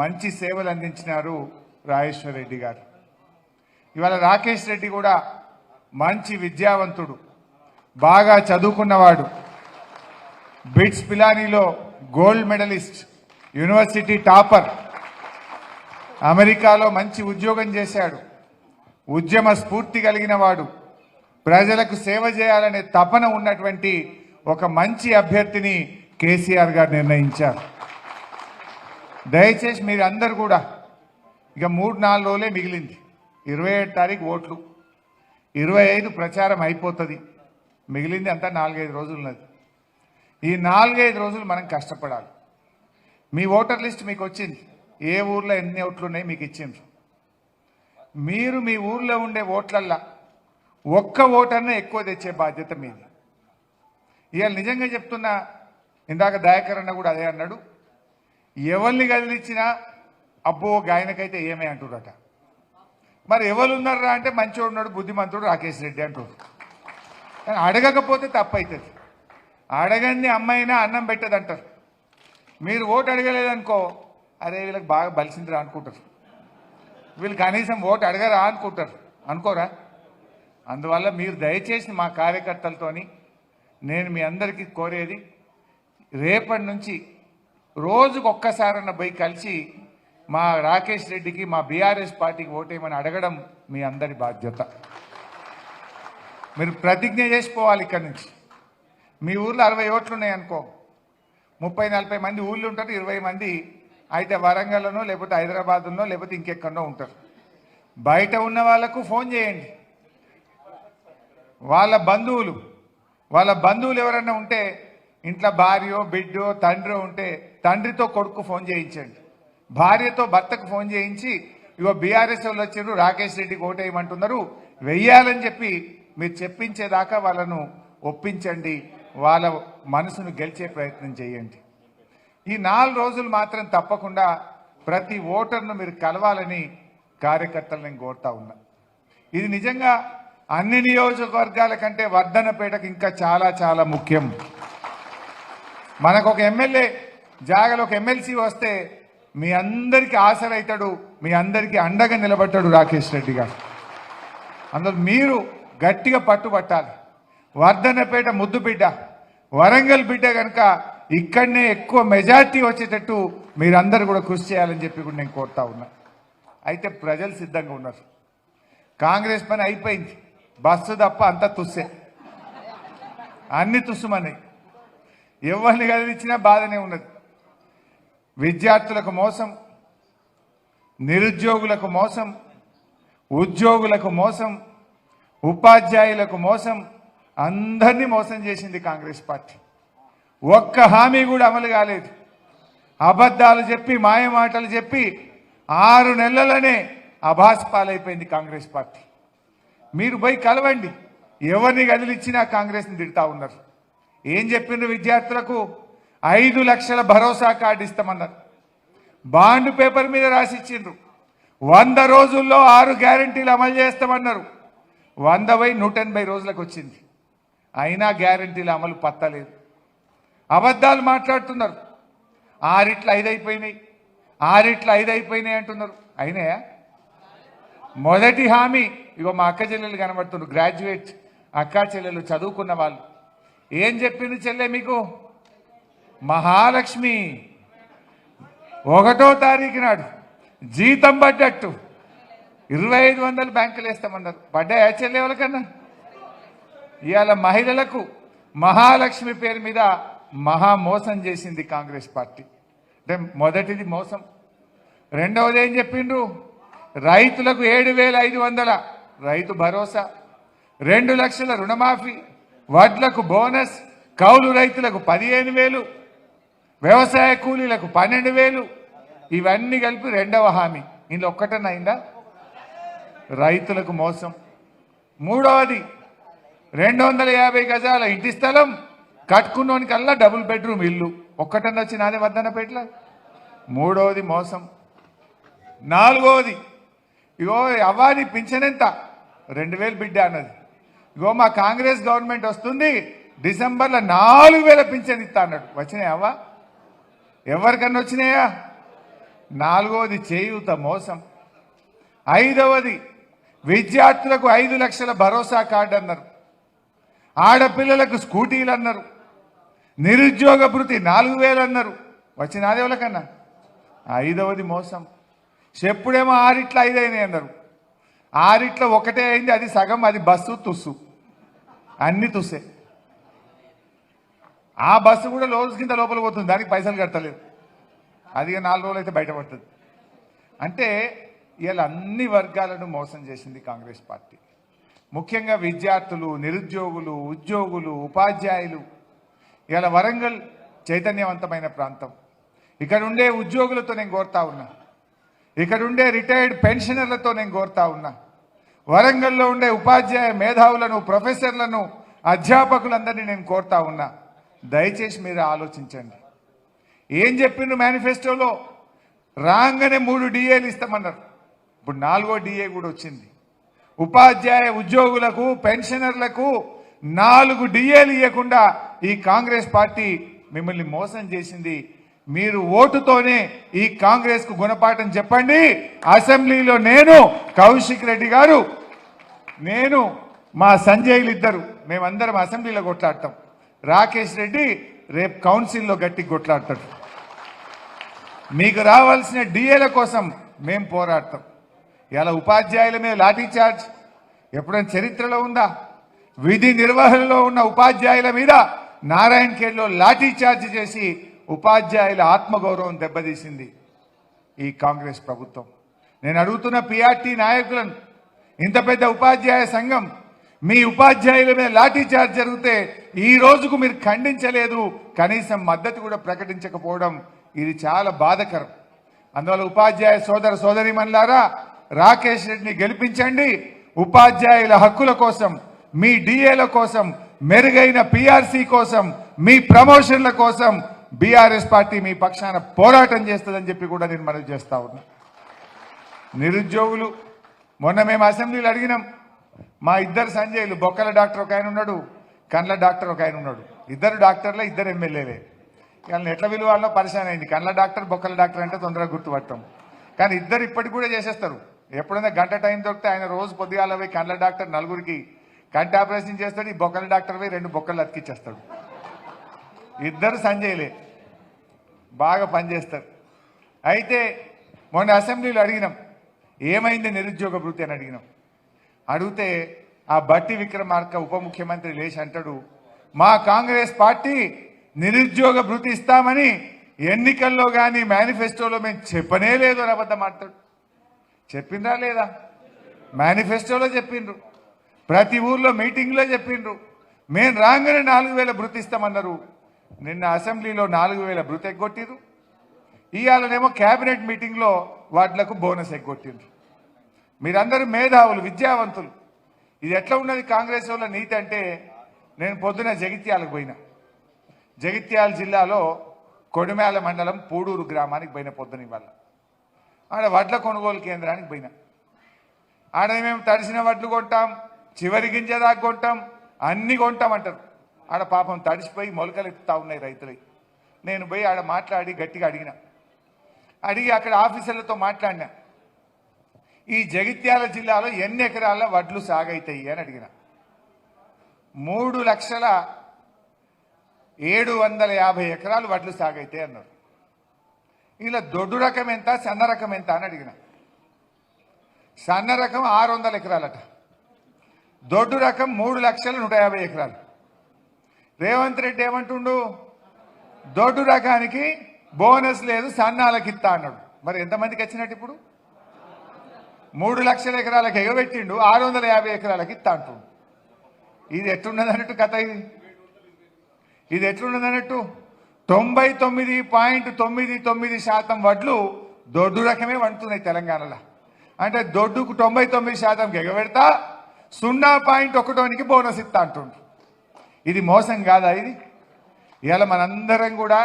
మంచి సేవలు అందించినారు రాజేశ్వర్ రెడ్డి గారు. ఇవాళ రాకేష్ రెడ్డి కూడా మంచి విద్యావంతుడు బాగా చదువుకున్నవాడు. బిట్స్ పిలానీలో గోల్డ్ మెడలిస్ట్ యూనివర్సిటీ టాపర్. అమెరికాలో మంచి ఉద్యోగం చేశాడు. ఉద్యమ స్ఫూర్తి కలిగిన వాడు. ప్రజలకు సేవ చేయాలనే తపన ఉన్నటువంటి ఒక మంచి అభ్యర్థిని కేసీఆర్ గారు నిర్ణయించారు. దయచేసి మీరు అందరు కూడా ఇక మూడు నాలుగు రోజులే మిగిలింది. ఇరవై ఏడు తారీఖు ఓట్లు. ఇరవై ఐదు ప్రచారం అయిపోతుంది. మిగిలింది అంతా నాలుగైదు రోజులు ఉన్నది ఈ నాలుగైదు రోజులు మనం కష్టపడాలి. మీ ఓటర్ లిస్ట్ మీకు వచ్చింది. ఏ ఊర్లో ఎన్ని ఓట్లు ఉన్నాయి మీకు ఇచ్చిండ్రు. మీరు మీ ఊర్లో ఉండే ఓట్లల్లా ఒక్క ఓటర్నే ఎక్కువ తెచ్చే బాధ్యత మీది. ఇవాళ నిజంగా చెప్తున్నా ఇందాక దయాకర్ అన్న కూడా అదే అన్నాడు. ఎవరిని కదిలిచ్చినా అబ్బో గాయనకైతే ఏమే అంటుడట మరి ఎవరు ఉన్నారా అంటే మంచోడు ఉన్నాడు బుద్ధిమంతుడు రాకేష్ రెడ్డి అంటుడు కానీ అడగకపోతే తప్పు అవుతుంది అడగంది అమ్మాయినా అన్నం పెట్టదు అంటారు మీరు ఓటు అడగలేదనుకో అరే వీళ్ళకి బాగా బలిసిందిరా అనుకుంటారు. వీళ్ళు కనీసం ఓటు అడగరా అనుకుంటారు. అనుకోరా? అందువల్ల మీరు దయచేసి మా కార్యకర్తలతోని నేను మీ అందరికీ కోరేది రేపటి నుంచి రోజుకు ఒక్కసారన్న పోయి కలిసి మా రాకేష్ రెడ్డికి మా బీఆర్ఎస్ పార్టీకి ఓటేయమని అడగడం మీ అందరి బాధ్యత. మీరు ప్రతిజ్ఞ చేసిపోవాలి ఇక్కడి నుంచి. మీ ఊర్లో అరవై ఓట్లు ఉన్నాయనుకో ముప్పై నలభై మంది ఊళ్ళో ఉంటారు ఇరవై మంది అయితే వరంగల్లోనో లేకపోతే హైదరాబాద్లోనో లేకపోతే ఇంకెక్కడో ఉంటారు. బయట ఉన్న వాళ్ళకు ఫోన్ చేయండి. వాళ్ళ బంధువులు వాళ్ళ బంధువులు ఎవరైనా ఉంటే ఇంట్లో భార్యో బిడ్డో తండ్రో ఉంటే తండ్రితో కొడుకు ఫోన్ చేయించండి. భార్యతో భర్తకు ఫోన్ చేయించి ఇగో బీఆర్ఎస్ వాళ్ళు వచ్చారు రాకేష్ రెడ్డికి ఓటేయమంటున్నారు వెయ్యాలని చెప్పి మీరు చెప్పించేదాకా వాళ్ళను ఒప్పించండి వాళ్ళ మనసును గెలిచే ప్రయత్నం చేయండి. ఈ నాలుగు రోజులు మాత్రం తప్పకుండా ప్రతి ఓటర్ను మీరు కలవాలని కార్యకర్తలు నేను కోరుతా ఉన్నా. ఇది నిజంగా అన్ని నియోజకవర్గాల కంటే వర్ధనపేటకు ఇంకా చాలా చాలా ముఖ్యం. మనకు ఒక ఎమ్మెల్యే జాగలో ఒక ఎమ్మెల్సీ వస్తే మీ అందరికీ ఆశలైతాడు మీ అందరికీ అండగా నిలబడ్డాడు రాకేష్ రెడ్డి గారు. అందులో మీరు గట్టిగా పట్టుబట్టాలి. వర్ధనపేట ముద్దు బిడ్డ వరంగల్ బిడ్డ కనుక ఇక్కడనే ఎక్కువ మెజార్టీ వచ్చేటట్టు మీరందరూ కూడా కృషి చేయాలని చెప్పి కూడా నేను కోరుతా ఉన్నా. అయితే ప్రజలు సిద్ధంగా ఉన్నారు. కాంగ్రెస్ పని అయిపోయింది. బస్సు తప్ప అంతా తుస్సే. అన్ని తుస్సుమన్నాయి ఎవరిని కదిలించినా బాధనే ఉన్నది. విద్యార్థులకు మోసం నిరుద్యోగులకు మోసం ఉద్యోగులకు మోసం ఉపాధ్యాయులకు మోసం అందరినీ మోసం చేసింది కాంగ్రెస్ పార్టీ. ఒక్క హామీ కూడా అమలు కాలేదు. అబద్ధాలు చెప్పి మాయమాటలు చెప్పి ఆరు నెలలనే అభాస్పాలైపోయింది కాంగ్రెస్ పార్టీ. మీరు పోయి కలవండి. ఎవరిని కదిలిచ్చినా కాంగ్రెస్ని తిడతా ఉన్నారు. ఏం చెప్పిండ్రు విద్యార్థులకు? ఐదు లక్షల భరోసా కార్డు ఇస్తామన్నారు. బాండ్ పేపర్ మీద రాసిచ్చిండ్రు. వంద రోజుల్లో ఆరు గ్యారంటీలు అమలు చేస్తామన్నారు. వంద బై నూట ఎనభై రోజులకు వచ్చింది. అయినా గ్యారంటీలు అమలు పత్తలేదు. అబద్ధాలు మాట్లాడుతున్నారు. ఆరిట్ల ఐదు అయిపోయినాయి ఆరిట్ల ఐదు అయిపోయినాయి అంటున్నారు. అయినాయా? మొదటి హామీ ఇగో మా అక్క చెల్లెలు కనబడుతున్నారు గ్రాడ్యుయేట్ అక్క చెల్లెలు చదువుకున్న వాళ్ళు. ఏం చెప్పింది చెల్లె మీకు? మహాలక్ష్మి. ఒకటో తారీఖు నాడు జీతం పడ్డట్టు. ఇరవై ఐదు వందలు బ్యాంకులు వేస్తామన్నారు. పడ్డాయా చెల్లె ఎవరికన్నా? ఇవాళ మహిళలకు మహాలక్ష్మి పేరు మీద మహా మోసం చేసింది కాంగ్రెస్ పార్టీ. అంటే మొదటిది మోసం. రెండవది ఏం చెప్పిండ్రు? రైతులకు ఏడు వేల ఐదు వందల. రైతు భరోసా. రెండు లక్షల రుణమాఫీ. వడ్లకు బోనస్ కౌలు రైతులకు పదిహేను వేలు వ్యవసాయ కూలీలకు పన్నెండు వేలు. ఇవన్నీ కలిపి రెండవ హామీ. ఇందులో ఒక్కటనైందా అయిందా? రైతులకు మోసం. మూడవది రెండు వందల యాభై గజాల ఇంటి స్థలం కట్టుకున్నోనికల్లా డబుల్ బెడ్రూమ్ ఇల్లు. ఒక్కటన్నా వచ్చి నాదే వద్దనపేట్ల మూడవది మోసం. నాలుగవది ఇగో అవ్వాని పింఛన్ ఎంత? రెండు వేలు బిడ్డ అన్నది. ఇగో మా కాంగ్రెస్ గవర్నమెంట్ వస్తుంది డిసెంబర్లో నాలుగు వేల పింఛన్ ఇస్తా అన్నాడు. వచ్చినాయా ఎవరికన్నా వచ్చినాయా? నాలుగవది చేయూత మోసం. ఐదవది విద్యార్థులకు ఐదు లక్షల భరోసా కార్డు అన్నారు. ఆడపిల్లలకు స్కూటీలు అన్నారు. నిరుద్యోగ భృతి నాలుగు వేలు అన్నారు. వచ్చిన ఆదేవులకన్నా ఐదవది మోసం. చెప్పుడేమో ఆరిట్ల ఐదైనాయి అన్నారు. ఆరిట్లో ఒకటే అయింది అది సగం అది బస్సు తుస్సు. అన్ని తుస్సే. ఆ బస్సు కూడా లోన్స్ కింద లోపల పోతుంది దానికి పైసలు కట్టలేదు. అది ఇక నాలుగు రోజులు అయితే బయటపడుతుంది. అంటే ఇలా అన్ని వర్గాలను మోసం చేసింది కాంగ్రెస్ పార్టీ. ముఖ్యంగా విద్యార్థులు నిరుద్యోగులు ఉద్యోగులు ఉపాధ్యాయులు. ఇలా వరంగల్ చైతన్యవంతమైన ప్రాంతం. ఇక్కడ ఉండే ఉద్యోగులతో నేను కోరుతా ఉన్నా. ఇక్కడ ఉండే రిటైర్డ్ పెన్షనర్లతో నేను కోరుతా ఉన్నా. వరంగల్లో ఉండే ఉపాధ్యాయ మేధావులను ప్రొఫెసర్లను అధ్యాపకులందరినీ నేను కోరుతా ఉన్నా. దయచేసి మీరు ఆలోచించండి. ఏం చెప్పిండ్రు మేనిఫెస్టోలో రాగానే మూడు డిఏలు ఇస్తామన్నారు. ఇప్పుడు నాలుగో డిఏ కూడా వచ్చింది. ఉపాధ్యాయ ఉద్యోగులకు పెన్షనర్లకు నాలుగు డిఏలు ఇవ్వకుండా ఈ కాంగ్రెస్ పార్టీ మిమ్మల్ని మోసం చేసింది మీరు ఓటుతోనే ఈ కాంగ్రెస్కు గుణపాఠం చెప్పండి. అసెంబ్లీలో నేను కౌశిక్ రెడ్డి గారు నేను మా సంజయ్లు ఇద్దరు మేమందరం అసెంబ్లీలో కొట్లాడతాం. రాకేష్ రెడ్డి రేపు కౌన్సిల్లో గట్టి కొట్లాడతాడు. మీకు రావాల్సిన డిఏల కోసం మేము పోరాడతాం. ఇలా ఉపాధ్యాయుల మీద లాఠీ చార్జ్ ఎప్పుడైనా చరిత్రలో ఉందా? విధి నిర్వహణలో ఉన్న ఉపాధ్యాయుల మీద నారాయణ ఖేడ్లో లాఠీ చార్జ్ చేసి ఉపాధ్యాయుల ఆత్మగౌరవం దెబ్బతీసింది ఈ కాంగ్రెస్ ప్రభుత్వం. నేను అడుగుతున్న పిఆర్టీ నాయకులను ఇంత పెద్ద ఉపాధ్యాయ సంఘం మీ ఉపాధ్యాయుల మీద లాఠీ చార్జ్ జరిగితే ఈ రోజుకు మీరు ఖండించలేదు. కనీసం మద్దతు కూడా ప్రకటించకపోవడం ఇది చాలా బాధకరం. అందువల్ల ఉపాధ్యాయ సోదర సోదరిమణులారా రాకేష్ రెడ్డిని గెలిపించండి. ఉపాధ్యాయుల హక్కుల కోసం మీ డిఏల కోసం మెరుగైన పిఆర్సీ కోసం మీ ప్రమోషన్ల కోసం బీఆర్ఎస్ పార్టీ మీ పక్షాన పోరాటం చేస్తుందని చెప్పి కూడా నేను మనవి చేస్తా ఉన్నా. నిరుద్యోగులు మొన్న మేము అసెంబ్లీలు అడిగినాం మా ఇద్దరు సంజయ్లు బొక్కల డాక్టర్ ఒక ఆయన ఉన్నాడు కండ్ల డాక్టర్ ఒక ఆయన ఉన్నాడు. ఇద్దరు డాక్టర్లే ఇద్దరు ఎమ్మెల్యేలే. వాళ్ళని ఎట్లా విలువాలో పరిశాన్ అయింది. కండ్ల డాక్టర్ బొక్కల డాక్టర్ అంటే తొందరగా గుర్తుపట్టాం. కానీ ఇద్దరు ఇప్పటికి కూడా చేసేస్తారు. ఎప్పుడైనా గంట టైం దొరికితే ఆయన రోజు పొద్దుగాల పోయి కండ్ల డాక్టర్ నలుగురికి కంటి ఆపరేషన్ చేస్తాడు ఈ బొక్కల డాక్టర్ పోయి రెండు బొక్కలు అతికిచ్చేస్తాడు. ఇద్దరు సంజయ్లే. బాగా పనిచేస్తారు. అయితే మొన్న అసెంబ్లీలో అడిగినాం ఏమైంది నిరుద్యోగ భృతి అని అడిగినాం. అడిగితే ఆ బట్టి విక్రమార్క ఉప ముఖ్యమంత్రి లేచి అంటాడు మా కాంగ్రెస్ పార్టీ నిరుద్యోగ భృతి ఇస్తామని ఎన్నికల్లో కానీ మేనిఫెస్టోలో మేము చెప్పనే లేదు అని అబద్ధం మాట్లాడు చెప్పిండ్రా లేదా? మేనిఫెస్టోలో చెప్పిండ్రు. ప్రతి ఊర్లో మీటింగ్లో చెప్పిండ్రు. మేము రాగానే నాలుగు వేల భృతిస్తామన్నారు నిన్న అసెంబ్లీలో నాలుగు వేల బృత ఎగ్గొట్టిరు ఇవాళనేమో క్యాబినెట్ మీటింగ్లో వాటిలకు బోనస్ ఎగ్గొట్టిండ్రు మీరందరూ మేధావులు విద్యావంతులు. ఇది ఎట్లా ఉన్నది కాంగ్రెస్ వాళ్ళ నీతి అంటే నేను పొద్దున జగిత్యాలకు పోయినా. జగిత్యాల జిల్లాలో కొడిమేల మండలం పూడూరు గ్రామానికి పోయిన పొద్దున ఇవాళ. ఆడ వడ్ల కొనుగోలు కేంద్రానికి పోయినా. ఆడ మేము తడిసిన వడ్లు కొంటాం చివరి గింజ దాకా కొంటాం అన్ని కొంటాం అంటారు. ఆడ పాపం తడిసిపోయి మొలకలు ఎత్తుతా ఉన్నాయి రైతులై. నేను పోయి ఆడ మాట్లాడి గట్టిగా అడిగిన. అడిగి అక్కడ ఆఫీసర్లతో మాట్లాడినా. ఈ జగిత్యాల జిల్లాలో ఎన్ని ఎకరాల వడ్లు సాగైతాయి అని అడిగిన. మూడు లక్షల ఏడు వందల యాభై ఎకరాలు వడ్లు సాగైతాయి అన్నారు. ఇలా దొడ్డు రకం ఎంత సన్న రకం ఎంత అని అడిగిన. సన్న రకం ఆరు వందల ఎకరాలట. దొడ్డు రకం మూడు లక్షల నూట యాభై ఎకరాలు. రేవంత్ రెడ్డి ఏమంటుండు? దొడ్డు రకానికి బోనస్ లేదు సన్నాలకి ఇస్తా అన్నాడు. మరి ఎంతమందికి వచ్చినట్టు ఇప్పుడు? మూడు లక్షల ఎకరాలకు ఎగబెట్టిండు ఆరు వందల యాభై ఎకరాలకి ఇస్తా అంటుండు. ఇది ఎట్లున్నది అన్నట్టు కథ ఇది? ఇది ఎట్లున్నది అన్నట్టు తొంభై తొమ్మిది పాయింట్ తొమ్మిది తొమ్మిది శాతం వడ్లు దొడ్డు రకమే వండుతున్నాయి తెలంగాణలో. అంటే దొడ్డుకు తొంభై తొమ్మిది శాతం ఎగబెడతా సున్నా పాయింట్ ఒకటోనికి బోనస్ ఇస్తా అంటుండ్రు ఇది మోసం కాదా ఇది? ఇవాళ మనందరం కూడా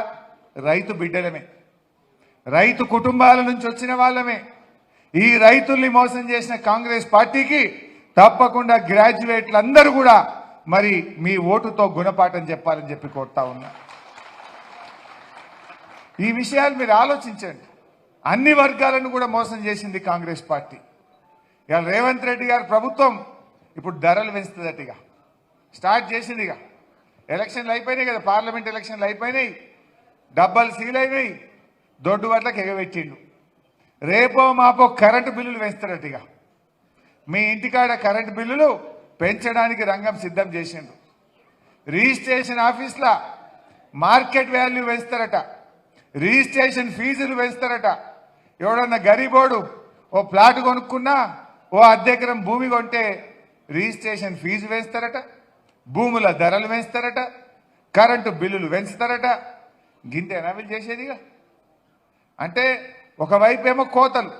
రైతు బిడ్డలమే. రైతు కుటుంబాల నుంచి వచ్చిన వాళ్ళమే. ఈ రైతుల్ని మోసం చేసిన కాంగ్రెస్ పార్టీకి తప్పకుండా గ్రాడ్యుయేట్లు అందరూ కూడా మరి మీ ఓటుతో గుణపాఠం చెప్పాలని చెప్పి కోరుతా ఉన్నా. ఈ విషయాలు మీరు ఆలోచించండి. అన్ని వర్గాలను కూడా మోసం చేసింది కాంగ్రెస్ పార్టీ. ఇవాళ రేవంత్ రెడ్డి గారు ప్రభుత్వం ఇప్పుడు ధరలు పెంచుతుందటిగా స్టార్ట్ చేసిందిగా ఎలక్షన్లు అయిపోయినాయి కదా పార్లమెంట్ ఎలక్షన్లు అయిపోయినాయి. డబ్బాలు సీల్ అయినాయి. దొడ్డు వడ్లకు ఎగబెట్టిండు. రేపో మాపో కరెంటు బిల్లులు పెంచుతారటిగా మీ ఇంటికాడ కరెంటు బిల్లులు పెంచడానికి రంగం సిద్ధం చేసిండు. రిజిస్ట్రేషన్ ఆఫీస్లా మార్కెట్ వాల్యూ పెంచుతారట రిజిస్ట్రేషన్ ఫీజులు పెంచుతారట ఎవడన్నా గరీబోడు ఓ ప్లాట్ కొనుక్కున్నా ఓ అద్దెకరం భూమి కొంటే రిజిస్ట్రేషన్ ఫీజు వేస్తారట. భూముల ధరలు పెంచుతారట కరెంటు బిల్లులు పెంచుతారట గింతేనా వీళ్ళు చేసేదిగా? అంటే ఒకవైపు ఏమో కోతలు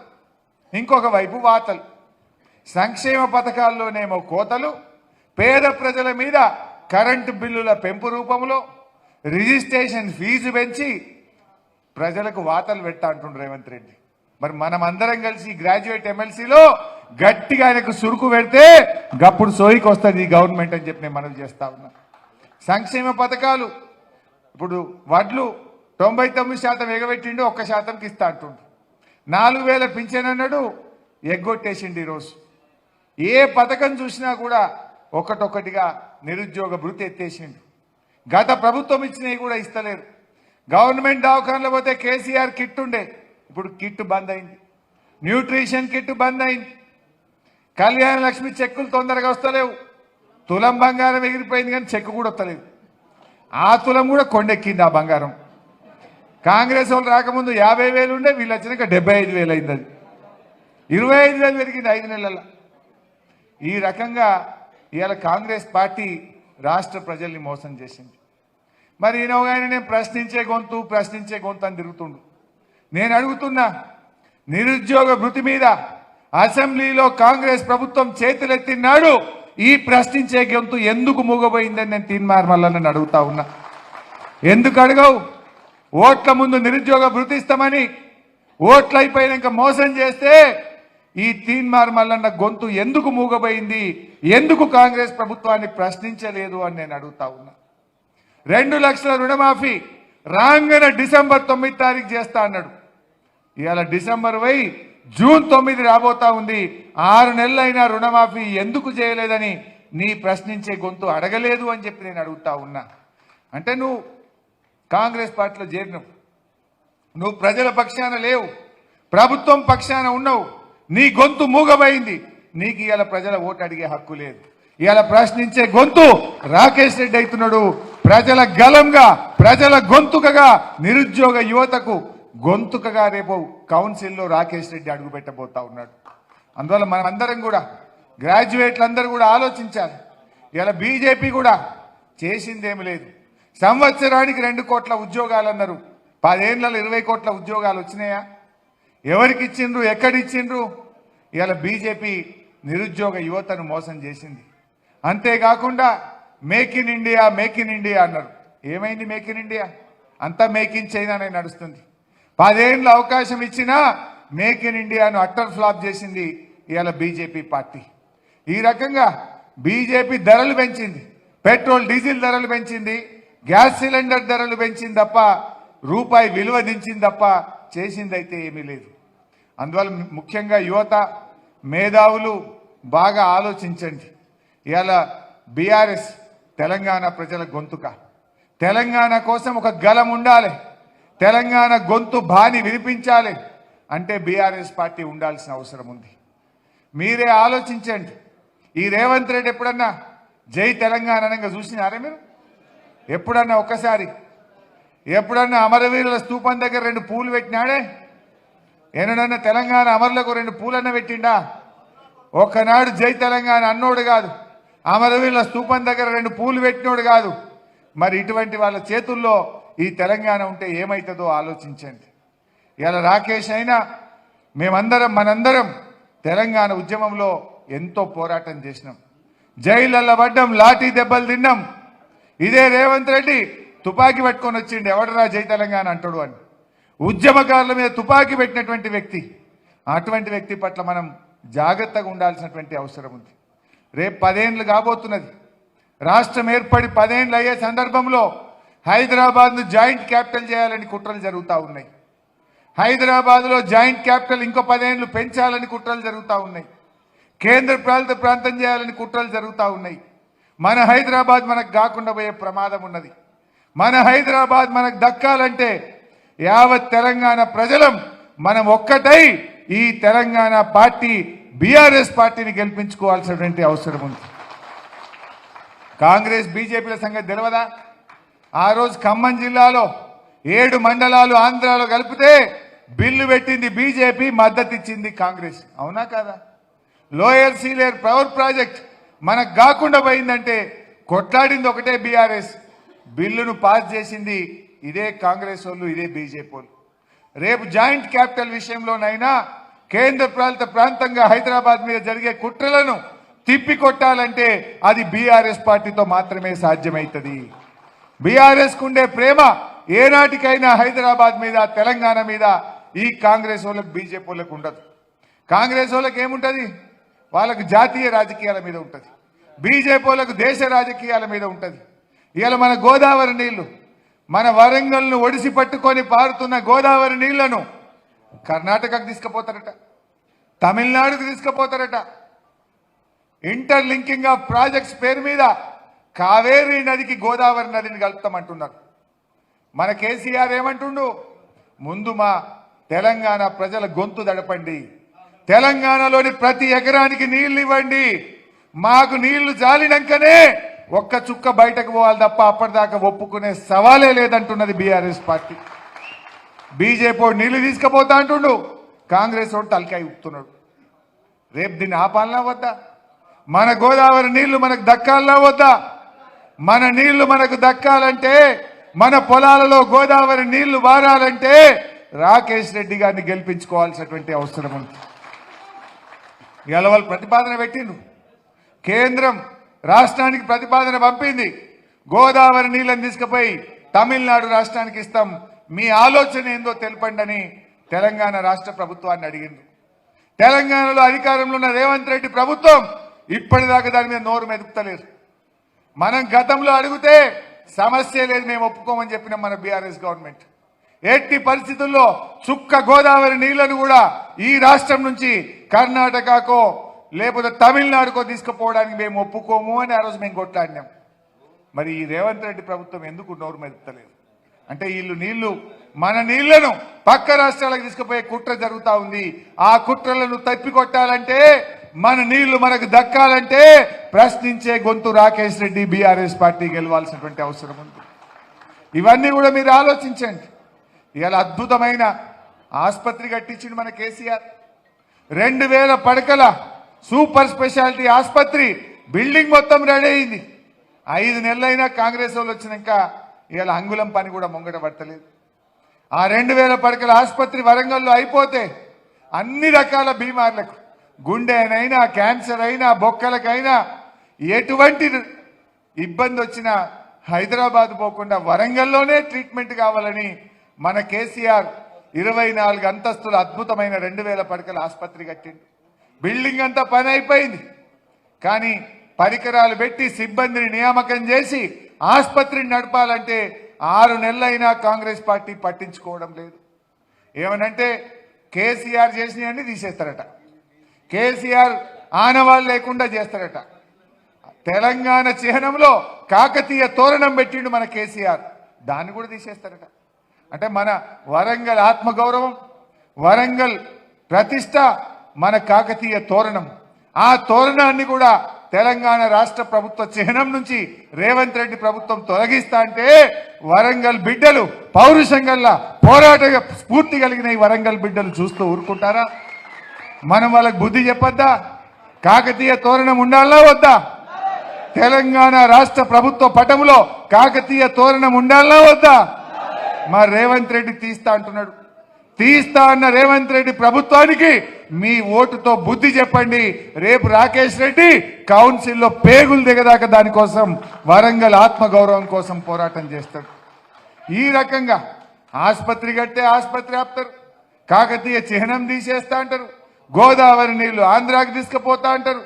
ఇంకొక వైపు వాతలు. సంక్షేమ పథకాల్లోనేమో కోతలు పేద ప్రజల మీద కరెంటు బిల్లుల పెంపు రూపంలో రిజిస్ట్రేషన్ ఫీజు పెంచి ప్రజలకు వాతలు పెట్టా అంటుండ్రు రేవంత్ రెడ్డి. మరి మనం అందరం కలిసి గ్రాడ్యుయేట్ ఎమ్మెల్సీలో గట్టిగా ఆయనకు సురుకు పెడితే గప్పుడు సోయికి వస్తుంది ఈ గవర్నమెంట్ అని చెప్పి నేను మనవి చేస్తా ఉన్నా. సంక్షేమ పథకాలు. ఇప్పుడు వడ్లు తొంభై తొమ్మిది శాతం ఎగబెట్టిండు ఒక్క శాతంకి ఇస్తా అంటుండు. నాలుగు వేల పింఛన్ అన్నాడు ఎగ్గొట్టేసిండు ఈరోజు. ఏ పథకం చూసినా కూడా ఒకటొక్కటిగా నిరుద్యోగ భృతి ఎత్తేసిండు. గత ప్రభుత్వం ఇచ్చినవి కూడా ఇస్తలేరు. గవర్నమెంట్ దవాఖానలో పోతే కేసీఆర్ కిట్ ఉండే. ఇప్పుడు కిట్ బంద్ అయింది. న్యూట్రిషన్ కిట్ బంద్ అయింది. కళ్యాణ లక్ష్మి చెక్కులు తొందరగా వస్తలేవు. తులం బంగారం ఎగిరిపోయింది కానీ చెక్కు కూడా వస్తలేదు. ఆ తులం కూడా కొండెక్కింది ఆ బంగారం. కాంగ్రెస్ వాళ్ళు రాకముందు యాభై వేలు ఉండే వీళ్ళు వచ్చినాక డెబ్బై ఐదు వేలు అయింది అది. ఇరవై ఐదు వేలు పెరిగింది ఐదు నెలల ఈ రకంగా ఇవాళ కాంగ్రెస్ పార్టీ రాష్ట్ర ప్రజల్ని మోసం చేసింది. మరి ఈయన నేను ప్రశ్నించే గొంతు ప్రశ్నించే గొంతు అని తిరుగుతుండు. నేను అడుగుతున్నా నిరుద్యోగ భృతి మీద అసెంబ్లీలో కాంగ్రెస్ ప్రభుత్వం చేతులెత్తినాడు ఈ ప్రశ్నించే గొంతు ఎందుకు మూగబోయిందని నేను తీన్మార్ మల్లన్నని అడుగుతా ఉన్నా. ఎందుకు అడగవు? ఓట్ల ముందు నిరుద్యోగ భృతిస్తామని ఓట్లు అయిపోయినాక మోసం చేస్తే ఈ తీన్మార్ మల్లన్న గొంతు ఎందుకు మూగబోయింది? ఎందుకు కాంగ్రెస్ ప్రభుత్వాన్ని ప్రశ్నించలేదు అని నేను అడుగుతా ఉన్నా. రెండు లక్షల రుణమాఫీ రాంగన డిసెంబర్ తొమ్మిది తారీఖు చేస్తా అన్నాడు. ఇవాళ డిసెంబర్ పోయి జూన్ తొమ్మిది రాబోతా ఉంది. ఆరు నెలలైనా రుణమాఫీ ఎందుకు చేయలేదని నీ ప్రశ్నించే గొంతు అడగలేదు అని చెప్పి నేను అడుగుతా ఉన్నా. అంటే నువ్వు కాంగ్రెస్ పార్టీలో చేరినవు. నువ్వు ప్రజల పక్షాన లేవు. ప్రభుత్వం పక్షాన ఉన్నావు. నీ గొంతు మూగబోయింది. నీకు ఇవాళ ప్రజల ఓటు అడిగే హక్కు లేదు. ఇవాళ ప్రశ్నించే గొంతు రాకేష్ రెడ్డి అవుతున్నాడు. ప్రజల గలంగా ప్రజల గొంతుకగా నిరుద్యోగ యువతకు గొంతుకగా రేపు కౌన్సిల్లో రాకేష్ రెడ్డి అడుగు పెట్టబోతా ఉన్నాడు. అందువల్ల మనం అందరం కూడా గ్రాడ్యుయేట్లు అందరూ కూడా ఆలోచించాలి. ఇలా బీజేపీ కూడా చేసిందేమి లేదు. సంవత్సరానికి రెండు కోట్ల ఉద్యోగాలు అన్నారు పదేళ్ళలో ఇరవై కోట్ల ఉద్యోగాలు వచ్చినాయా? ఎవరికి ఇచ్చిండ్రు ఎక్కడిచ్చిండ్రు? ఇలా బీజేపీ నిరుద్యోగ యువతను మోసం చేసింది. అంతేకాకుండా make in India make in India అన్నారు. ఏమైంది మేక్ ఇన్ ఇండియా? అంతా మేక్ ఇన్ చైనానే నడుస్తుంది. పదేళ్ళు అవకాశం ఇచ్చినా మేక్ ఇన్ ఇండియాను అట్టర్ ఫ్లాప్ చేసింది ఇవాళ బీజేపీ పార్టీ. ఈ రకంగా బీజేపీ ధరలు పెంచింది. పెట్రోల్ డీజిల్ ధరలు పెంచింది. గ్యాస్ సిలిండర్ ధరలు పెంచింది తప్ప రూపాయి విలువ దించింది తప్ప చేసిందైతే ఏమీ లేదు. అందువల్ల ముఖ్యంగా యువత మేధావులు బాగా ఆలోచించండి. ఇవాళ బీఆర్ఎస్ తెలంగాణ ప్రజల గొంతుక. తెలంగాణ కోసం ఒక గలం ఉండాలి. తెలంగాణ గొంతు బాని వినిపించాలి అంటే బీఆర్ఎస్ పార్టీ ఉండాల్సిన అవసరం ఉంది. మీరే ఆలోచించండి. ఈ రేవంత్ రెడ్డి ఎప్పుడన్నా జై తెలంగాణ అనగా చూసినారా మీరు? ఎప్పుడన్నా ఒక్కసారి? ఎప్పుడన్నా అమరవీరుల స్తూపం దగ్గర రెండు పూలు పెట్టినాడే? ఎన్నడన్నా తెలంగాణ అమరులకు రెండు పూలన్న పెట్టిండా? ఒక్కనాడు జై తెలంగాణ అన్నోడు కాదు. అమరవీరుల స్తూపం దగ్గర రెండు పూలు పెట్టినోడు కాదు. మరి ఇటువంటి వాళ్ళ చేతుల్లో ఈ తెలంగాణ ఉంటే ఏమవుతుందో ఆలోచించండి. ఇలా రాకేష్ అయినా మేమందరం మనందరం తెలంగాణ ఉద్యమంలో ఎంతో పోరాటం చేసినాం. జైళ్ళల్లో పడ్డం లాఠీ దెబ్బలు తిన్నాం. ఇదే రేవంత్ రెడ్డి తుపాకీ పెట్టుకొని వచ్చిండు. ఎవడరా జై తెలంగాణ అంటాడు అని. ఉద్యమకారుల మీద తుపాకీ పెట్టినటువంటి వ్యక్తి. అటువంటి వ్యక్తి పట్ల మనం జాగ్రత్తగా ఉండాల్సినటువంటి అవసరం ఉంది. రేపు పదేండ్లు కాబోతున్నది. రాష్ట్రం ఏర్పడి పదేండ్లు అయ్యే సందర్భంలో హైదరాబాద్ను జాయింట్ క్యాపిటల్ చేయాలని కుట్రలు జరుగుతూ ఉన్నాయి. హైదరాబాద్లో జాయింట్ క్యాపిటల్ ఇంకో పదేళ్ళు పెంచాలని కుట్రలు జరుగుతూ ఉన్నాయి. కేంద్ర పాలిత ప్రాంతం చేయాలని కుట్రలు జరుగుతూ ఉన్నాయి. మన హైదరాబాద్ మనకు కాకుండా పోయే ప్రమాదం ఉన్నది. మన హైదరాబాద్ మనకు దక్కాలంటే యావత్ తెలంగాణ ప్రజలం మనం ఒక్కటై ఈ తెలంగాణ పార్టీ బీఆర్ఎస్ పార్టీని గెలిపించుకోవాల్సినటువంటి అవసరం ఉంది. కాంగ్రెస్ బీజేపీల సంగతి తెలియదా ఆ రోజు ఖమ్మం జిల్లాలో ఏడు మండలాలు ఆంధ్రాలో కలిపితే బిల్లు పెట్టింది బీజేపీ మద్దతు ఇచ్చింది కాంగ్రెస్. అవునా కాదా? లోయర్ సీలేర్ పవర్ ప్రాజెక్ట్ మనకు కాకుండా పోయిందంటే కొట్లాడింది ఒకటే బీఆర్ఎస్. బిల్లును పాస్ చేసింది ఇదే కాంగ్రెస్ వాళ్ళు ఇదే బీజేపీ వాళ్ళు. రేపు జాయింట్ క్యాపిటల్ విషయంలోనైనా కేంద్ర పాలిత ప్రాంతంగా హైదరాబాద్ మీద జరిగే కుట్రలను తిప్పి కొట్టాలంటే అది బీఆర్ఎస్ పార్టీతో మాత్రమే సాధ్యమవుతుంది బీఆర్ఎస్ ఉండే ప్రేమ ఏనాటికైనా హైదరాబాద్ మీద తెలంగాణ మీద ఈ కాంగ్రెస్ వాళ్ళకి బీజేపీ వాళ్ళకి ఉండదు. కాంగ్రెస్ వాళ్ళకి ఏముంటుంది? వాళ్ళకు జాతీయ రాజకీయాల మీద ఉంటుంది. బీజేపీ వాళ్ళకు దేశ రాజకీయాల మీద ఉంటుంది. ఇవాళ మన గోదావరి నీళ్ళు మన వరంగల్ను ఒడిసి పట్టుకొని పారుతున్న గోదావరి నీళ్ళను కర్ణాటకకు తీసుకుపోతారట తమిళనాడుకు తీసుకుపోతారట. ఇంటర్ లింకింగ్ ఆఫ్ ప్రాజెక్ట్స్ పేరు మీద కావేరీ నదికి గోదావరి నదిని కలుపుతామంటున్నారు. మన కేసీఆర్ ఏమంటుండు? ముందు మా తెలంగాణ ప్రజల గొంతు దడపండి తెలంగాణలోని ప్రతి ఎకరానికి నీళ్ళు ఇవ్వండి. మాకు నీళ్ళు జాలినాకనే ఒక్క చుక్క బయటకు పోవాలి తప్ప అప్పటిదాకా ఒప్పుకునే సవాలే లేదంటున్నది బీఆర్ఎస్ పార్టీ. బీజేపీ నీళ్ళు తీసుకుపోతా అంటుండు. కాంగ్రెస్ వాడు తలకాయ ఉప్పుతున్నాడు రేపు దీన్ని ఆపాలనా వద్దా? మన గోదావరి నీళ్ళు మనకు దక్కాలనా వద్దా? మన నీళ్ళు మనకు దక్కాలంటే మన పొలాలలో గోదావరి నీళ్ళు వారాలంటే రాకేష్ రెడ్డి గారిని గెలిపించుకోవాల్సినటువంటి అవసరం ఉంది. ఇవాళ వాళ్ళు ప్రతిపాదన పెట్టిండ్రు. కేంద్రం రాష్ట్రానికి ప్రతిపాదన పంపింది. గోదావరి నీళ్ళని తీసుకుపోయి తమిళనాడు రాష్ట్రానికి ఇస్తాం. మీ ఆలోచన ఏందో తెలపండి అని తెలంగాణ రాష్ట్ర ప్రభుత్వాన్ని అడిగింది తెలంగాణలో అధికారంలో ఉన్న రేవంత్ రెడ్డి ప్రభుత్వం ఇప్పటిదాకా దాని మీద నోరు మెదుపుతలేరు మనం గతంలో అడిగితే సమస్య లేదు మేము ఒప్పుకోమని చెప్పిన మన బీఆర్ఎస్ గవర్నమెంట్. ఎట్టి పరిస్థితుల్లో చుక్క గోదావరి నీళ్ళను కూడా ఈ రాష్ట్రం నుంచి కర్ణాటకకో లేకపోతే తమిళనాడుకో తీసుకుపోవడానికి మేము ఒప్పుకోము అని ఆ రోజు మేము కొట్లాడినాం. మరి ఈ రేవంత్ రెడ్డి ప్రభుత్వం ఎందుకు నోరు మెదపలేదు అంటే వీళ్ళు నీళ్ళు మన నీళ్ళను పక్క రాష్ట్రాలకు తీసుకుపోయే కుట్ర జరుగుతా ఉంది. ఆ కుట్రలను తప్పికొట్టాలంటే మన నీళ్ళు మనకు దక్కాలంటే ప్రశ్నించే గొంతు రాకేష్ రెడ్డి బీఆర్ఎస్ పార్టీ గెలవాల్సినటువంటి అవసరం ఉంది. ఇవన్నీ కూడా మీరు ఆలోచించండి. ఇవాళ అద్భుతమైన ఆసుపత్రి కట్టించింది మన కేసీఆర్. రెండు వేల పడకల సూపర్ స్పెషాలిటీ ఆసుపత్రి బిల్డింగ్ మొత్తం రెడీ అయింది. ఐదు నెలలైనా కాంగ్రెస్ వాళ్ళు వచ్చినాక ఇవాళ అంగుళం పని కూడా ముంగట పడతలేదు. ఆ రెండు వేల పడకల ఆసుపత్రి వరంగల్లో అయిపోతే అన్ని రకాల బీమార్లకు గుండెనైనా క్యాన్సర్ అయినా బొక్కలకైనా ఎటువంటి ఇబ్బంది వచ్చినా హైదరాబాద్ పోకుండా వరంగల్లోనే ట్రీట్మెంట్ కావాలని మన కేసీఆర్ ఇరవై నాలుగు అంతస్తుల అద్భుతమైన రెండు వేల పడకల ఆసుపత్రి కట్టిండు. బిల్డింగ్ అంతా పని అయిపోయింది. కానీ పరికరాలు పెట్టి సిబ్బందిని నియామకం చేసి ఆసుపత్రిని నడపాలంటే ఆరు నెలలైనా కాంగ్రెస్ పార్టీ పట్టించుకోవడం లేదు. ఏమనంటే కేసీఆర్ చేసినవన్నీ తీసేస్తారట. కేసీఆర్ ఆనవాళ్ళు లేకుండా చేస్తారట. తెలంగాణ చిహ్నంలో కాకతీయ తోరణం పెట్టిండు మన కేసీఆర్. దాన్ని కూడా తీసేస్తారట. అంటే మన వరంగల్ ఆత్మగౌరవం వరంగల్ ప్రతిష్ట మన కాకతీయ తోరణం. ఆ తోరణాన్ని కూడా తెలంగాణ రాష్ట్ర ప్రభుత్వ చిహ్నం నుంచి రేవంత్ రెడ్డి ప్రభుత్వం తొలగిస్తా అంటే వరంగల్ బిడ్డలు పౌరుషంగల్లా పోరాట స్ఫూర్తి కలిగిన ఈ వరంగల్ బిడ్డలు చూస్తూ ఊరుకుంటారా? మనం వాళ్ళకి బుద్ధి చెప్పొద్దా? కాకతీయ తోరణం ఉండాలా వద్దా? తెలంగాణ రాష్ట్ర ప్రభుత్వ పటములో కాకతీయ తోరణం ఉండాలా వద్దా? మా రేవంత్ రెడ్డి తీస్తా అంటున్నాడు. తీస్తా అన్న రేవంత్ రెడ్డి ప్రభుత్వానికి మీ ఓటుతో బుద్ధి చెప్పండి. రేపు రాకేష్ రెడ్డి కౌన్సిల్లో పేగులు దిగదాకా దానికోసం వరంగల్ ఆత్మగౌరవం కోసం పోరాటం చేస్తాడు. ఈ రకంగా ఆసుపత్రి కట్టే ఆసుపత్రి ఆపుతారు. కాకతీయ చిహ్నం తీసేస్తా అంటారు. గోదావరి నీళ్ళు ఆంధ్రాకి తీసుకుపోతా అంటారు.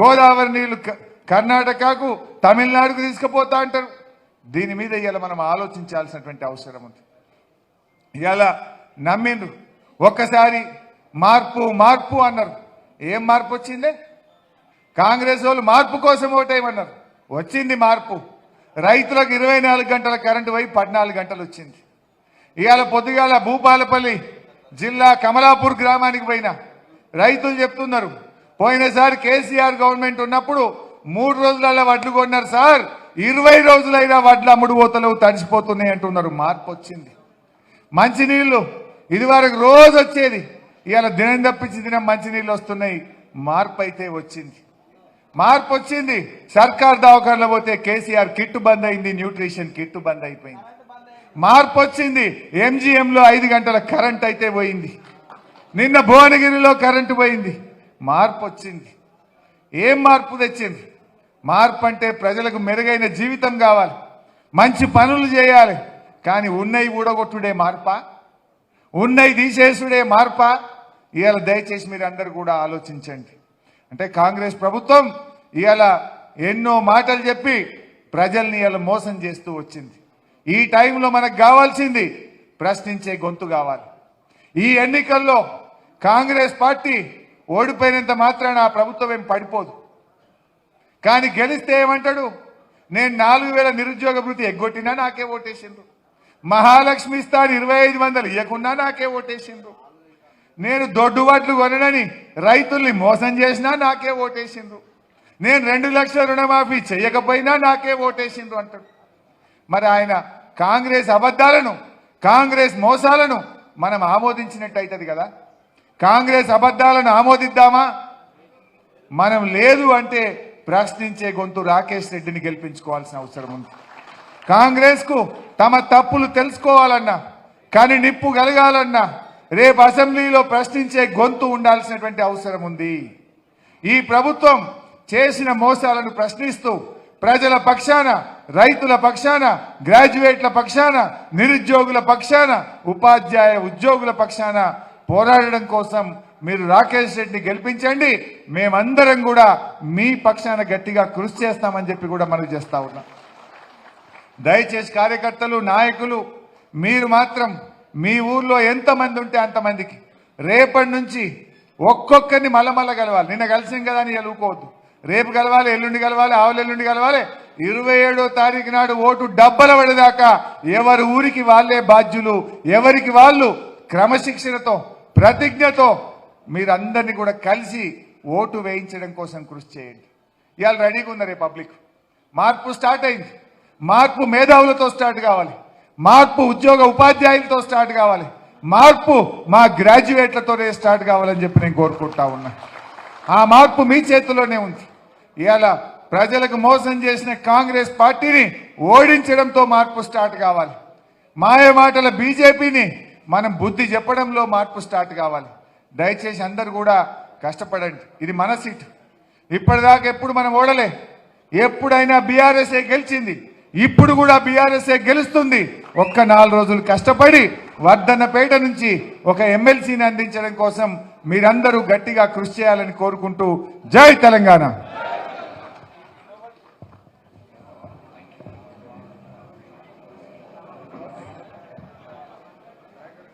గోదావరి నీళ్ళు క- కర్ణాటకకు తమిళనాడుకు తీసుకుపోతా అంటారు. దీని మీద ఇవాళ మనం ఆలోచించాల్సినటువంటి అవసరం ఉంది. ఇవాళ నమ్మిండ్రు. ఒక్కసారి మార్పు మార్పు అన్నారు. ఏం మార్పు వచ్చిందే? కాంగ్రెస్ వాళ్ళు మార్పు కోసం ఓటేయమన్నారు. వచ్చింది మార్పు. రైతులకు ఇరవై నాలుగు గంటల కరెంటు పోయి పద్నాలుగు గంటలు వచ్చింది. ఇవాళ పొద్దుగాల భూపాలపల్లి జిల్లా కమలాపూర్ గ్రామానికి పోయినా రైతులు చెప్తున్నారు. పోయినసారి కేసీఆర్ గవర్నమెంట్ ఉన్నప్పుడు మూడు రోజులలో వడ్లు కొన్నారు సార్. ఇరవై రోజులైనా వడ్లు అమ్ముడు పోతలేవు తడిసిపోతున్నాయి అంటున్నారు. మార్పు వచ్చింది. మంచినీళ్ళు ఇదివరకు రోజు వచ్చేది. ఇవాళ దినం తప్పించి దినం మంచినీళ్ళు వస్తున్నాయి. మార్పు అయితే వచ్చింది. మార్పు వచ్చింది. సర్కార్ దవాఖానలో పోతే కేసీఆర్ కిట్టు బంద్ అయింది న్యూట్రిషన్ కిట్టు బంద్ అయిపోయింది. మార్పు వచ్చింది. MGM ఐదు గంటల కరెంట్ అయితే పోయింది. నిన్న భువనగిరిలో కరెంటు పోయింది. మార్పు వచ్చింది. ఏం మార్పు తెచ్చింది? మార్పు అంటే ప్రజలకు మెరుగైన జీవితం కావాలి. మంచి పనులు చేయాలి. కానీ ఉన్నయి ఊడగొట్టుడే మార్పా? ఉన్నయి తీసేసుడే మార్పా? ఇవాళ దయచేసి మీరు అందరు కూడా ఆలోచించండి. అంటే కాంగ్రెస్ ప్రభుత్వం ఇవాళ ఎన్నో మాటలు చెప్పి ప్రజల్ని ఇవాళ మోసం చేస్తూ వచ్చింది. ఈ టైంలో మనకు కావాల్సింది ప్రశ్నించే గొంతు కావాలి. ఈ ఎన్నికల్లో కాంగ్రెస్ పార్టీ ఓడిపోయినంత మాత్రాన ఆ ప్రభుత్వం ఏం పడిపోదు. కానీ గెలిస్తే ఏమంటాడు? నేను నాలుగు వేల నిరుద్యోగ భృతి ఎగ్గొట్టినా నాకే ఓటేసిండ్రు. మహాలక్ష్మి స్థాయి ఇరవై ఐదు వందలు ఇవ్వకున్నా నాకే ఓటేసిండ్రు. నేను దొడ్డుబాట్లు కొనడని రైతుల్ని మోసం చేసినా నాకే ఓటేసిండ్రు. నేను రెండు లక్షల రుణమాఫీ చేయకపోయినా నాకే ఓటేసిండ్రు అంటాడు. మరి ఆయన కాంగ్రెస్ అబద్ధాలను కాంగ్రెస్ మోసాలను మనం ఆమోదించినట్టు అవుతుంది కదా? కాంగ్రెస్ అబద్ధాలను ఆమోదిద్దామా? మనం లేదు అంటే ప్రశ్నించే గొంతు రాకేష్ రెడ్డిని గెలిపించుకోవాల్సిన అవసరం ఉంది. కాంగ్రెస్కు తమ తప్పులు తెలుసుకోవాలన్నా కానీ నిప్పు కలగాలన్నా రేపు అసెంబ్లీలో ప్రశ్నించే గొంతు ఉండాల్సినటువంటి అవసరం ఉంది. ఈ ప్రభుత్వం చేసిన మోసాలను ప్రశ్నిస్తూ ప్రజల పక్షాన రైతుల పక్షాన గ్రాడ్యుయేట్ల పక్షాన నిరుద్యోగుల పక్షాన ఉపాధ్యాయ ఉద్యోగుల పక్షాన పోరాడడం కోసం మీరు రాకేష్ రెడ్డిని గెలిపించండి. మేమందరం కూడా మీ పక్షాన గట్టిగా కృషి చేస్తామని చెప్పి కూడా మనం చేస్తా ఉన్నాం. దయచేసి కార్యకర్తలు నాయకులు మీరు మాత్రం మీ ఊర్లో ఎంతమంది ఉంటే అంతమందికి రేపటి నుంచి ఒక్కొక్కరిని మలమల్ల కలవాలి నిన్న కలిసింది కదా అని ఎలుకోవద్దు రేపు కలవాలి ఎల్లుండి కలవాలి ఆవులు ఎల్లుండి కలవాలి ఇరవై ఏడో తారీఖు నాడు ఓటు డబ్బల పడేదాకా ఎవరి ఊరికి వాళ్ళే బాధ్యులు ఎవరికి వాళ్ళు క్రమశిక్షణతో ప్రతిజ్ఞతో మీరందరినీ కూడా కలిసి ఓటు వేయించడం కోసం కృషి చేయండి. ఇవాళ రెడీగా ఉన్నారు పబ్లిక్. మార్పు స్టార్ట్ అయింది. మార్పు మేధావులతో స్టార్ట్ కావాలి. మార్పు ఉద్యోగ ఉపాధ్యాయులతో స్టార్ట్ కావాలి. మార్పు మా గ్రాడ్యుయేట్లతోనే స్టార్ట్ కావాలని చెప్పి నేను కోరుకుంటా ఉన్నా. ఆ మార్పు మీ చేతిలోనే ఉంది. ఇవాళ ప్రజలకు మోసం చేసిన కాంగ్రెస్ పార్టీని ఓడించడంతో మార్పు స్టార్ట్ కావాలి. మాయమాటల బీజేపీని మనం బుద్ధి చెప్పడంలో మార్పు స్టార్ట్ కావాలి. దయచేసి అందరు కూడా కష్టపడండి. ఇది మన సీట్. ఇప్పటిదాకా ఎప్పుడు మనం ఓడలే. ఎప్పుడైనా బీఆర్ఎస్ఏ గెలిచింది. ఇప్పుడు కూడా బీఆర్ఎస్ఏ గెలుస్తుంది. ఒక్క నాలుగు రోజులు కష్టపడి వర్ధన్నపేట నుంచి ఒక ఎమ్మెల్సీని అందించడం కోసం మీరందరూ గట్టిగా కృషి చేయాలని కోరుకుంటూ జై తెలంగాణ.